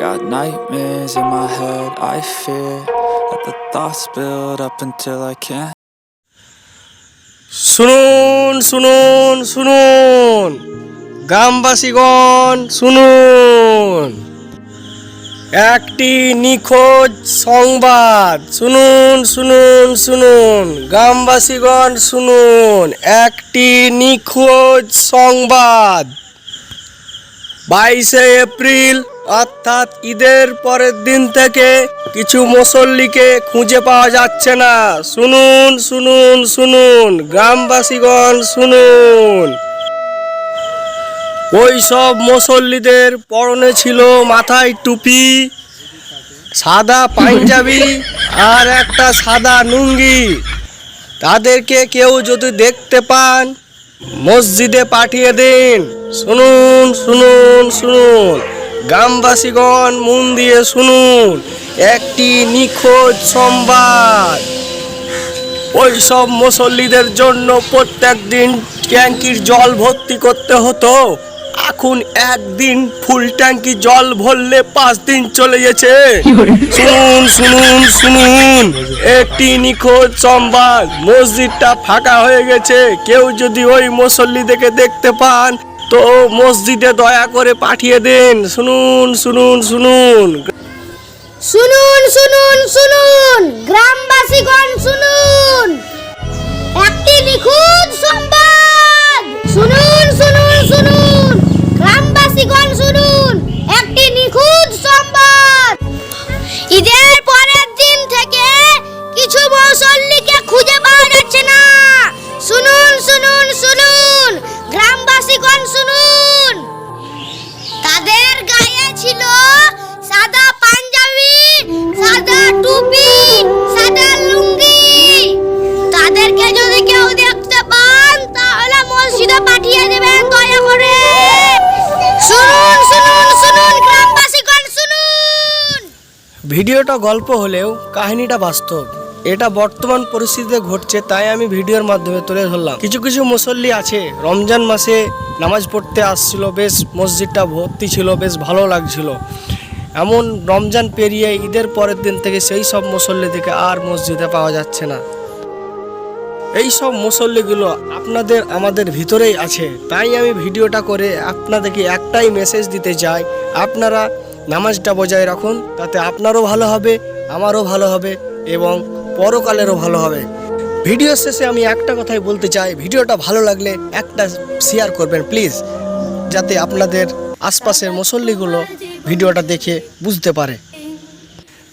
head. I fear that the thoughts build up until I can't. শুনুন শুনুন শুনুন। গ্রামবাসীগণ, শুনুন। একটি নিখোঁজ সংবাদ। শুনুন শুনুন শুনুন। গ্রামবাসীগণ, শুনুন। একটি নিখোঁজ সংবাদ। বাইশে এপ্রিল অর্থাৎ ঈদের পরের দিন থেকে কিছু মুসল্লিকে খুঁজে পাওয়া যাচ্ছে না। শুনুন শুনুন শুনুন, গ্রামবাসীগণ, শুনুন। ওই সব মুসল্লিদের পরনে ছিল মাথায় টুপি, সাদা পাঞ্জাবি আর একটা সাদা লুঙ্গি। তাদেরকে কেউ যদি দেখতে পান, মসজিদে পাঠিয়ে দিন। শুনুন শুনুন শুনুন। গ্রামবাসীগণ মন দিয়ে শুনুন একটি নিখোঁজ সংবাদ। ওই সব মুসল্লিদের জন্য প্রত্যেক দিন ট্যাঙ্কির জল ভর্তি করতে হতো। এখন একদিন ফুল ট্যাঙ্কি জল ভরলে পাঁচ দিন চলে গেছে। শুনুন শুনুন শুনুন একটি নিখোঁজ সংবাদ। মসজিদটা ফাঁকা হয়ে গেছে। কেউ যদি ওই মুসল্লিদেরকে দেখতে পান তো মসজিদে দয়া করে পাঠিয়ে দেন। শুনুন শুনুন শুনুন। শুনুন শুনুন শুনুন। গ্রামবাসীগণ, শুনুন। একটি নিখুঁত সংবাদ। শুনুন শুনুন শুনুন। গ্রামবাসীগণ, শুনুন। ভিডিওটা গল্প হলেও কাহিনীটা বাস্তব। এটা বর্তমান পরিস্থিতিতে ঘটছে, তাই আমি ভিডিওর মাধ্যমে তুলে ধরলাম। কিছু কিছু মুসল্লি আছে, রমজান মাসে নামাজ পড়তে আসছিল, বেশ মসজিদটা ভর্তি ছিল, বেশ ভালো লাগছিল। এমন রমজান পেরিয়ে ঈদের পরের দিন থেকে সেই সব মুসল্লিদেরকে আর মসজিদে পাওয়া যাচ্ছে না। এই সব মুসল্লিগুলো আপনাদের আমাদের ভিতরেই আছে, তাই আমি ভিডিওটা করে আপনাদেরকে একটাই মেসেজ দিতে চাই, আপনারা নামাজটা বজায় রাখুন, তাতে আপনারও ভালো হবে, আমারও ভালো হবে এবং পরকালেরও ভালো হবে। ভিডিও শেষে আমি একটা কথাই বলতে চাই, ভিডিওটা ভালো লাগলে একটা শেয়ার করবেন প্লিজ যাতে আপনাদের আশপাশের মুসল্লিগুলো ভিডিওটা দেখে বুঝতে পারে।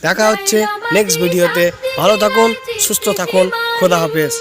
দেখা হচ্ছে নেক্সট ভিডিওতে। ভালো থাকুন, সুস্থ থাকুন, খোদা হাফেজ।